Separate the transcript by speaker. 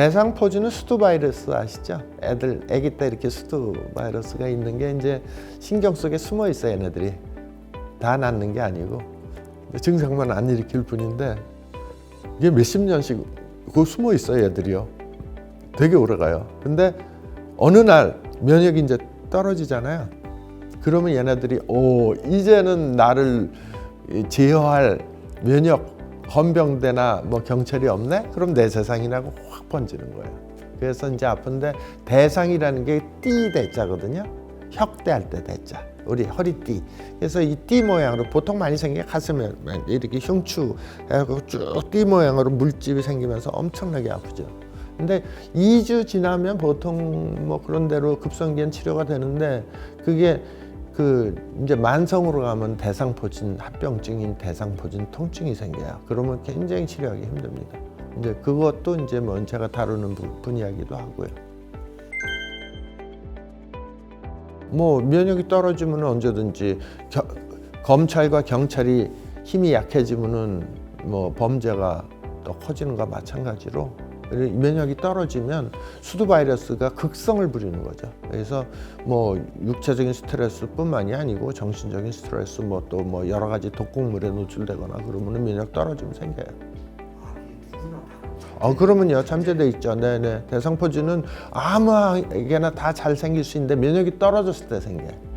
Speaker 1: 대상포진은 수두 바이러스 아시죠? 애들 아기 때 이렇게 수두 바이러스가 있는 게 이제 신경 속에 숨어 있어 얘네들이 다 낫는 게 아니고 증상만 안 일으킬 뿐인데 이게 몇십 년씩 그 숨어 있어 얘들이요. 되게 오래 가요. 근데 어느 날 면역이 이제 떨어지잖아요. 그러면 얘네들이 오 이제는 나를 이 제어할 면역 헌병대나 뭐 경찰이 없네? 그럼 내 세상이라고 확 번지는 거예요. 그래서 이제 아픈데 대상이라는 게 띠 대자거든요. 혁대할 때 대자. 우리 허리띠. 그래서 이 띠 모양으로 보통 많이 생기게 가슴에 이렇게 흉추 해갖고 쭉 띠 모양으로 물집이 생기면서 엄청나게 아프죠. 근데 2주 지나면 보통 뭐 그런 대로 급성기엔 치료가 되는데 그게 그 이제 만성으로 가면 대상포진 합병증인 대상포진 통증이 생겨요. 그러면 굉장히 치료하기 힘듭니다. 이제 그것도 이제 뭐 제가 다루는 분- 분야이기도 하고요. 뭐 면역이 떨어지면 언제든지 겨- 검찰과 경찰이 힘이 약해지면은 뭐 범죄가 또 커지는 것과 마찬가지로 면역이 떨어지면 수두 바이러스가 극성을 부리는 거죠. 그래서 뭐 육체적인 스트레스뿐만이 아니고 정신적인 스트레스 뭐 또뭐 여러 가지 독극물에 노출되거나 그러면 면역 떨어지면 생겨요. 어 그러면요 잠재돼 있죠. 네네 대상포진은 아무에게나 다 잘 생길 수 있는데 면역이 떨어졌을 때 생겨요.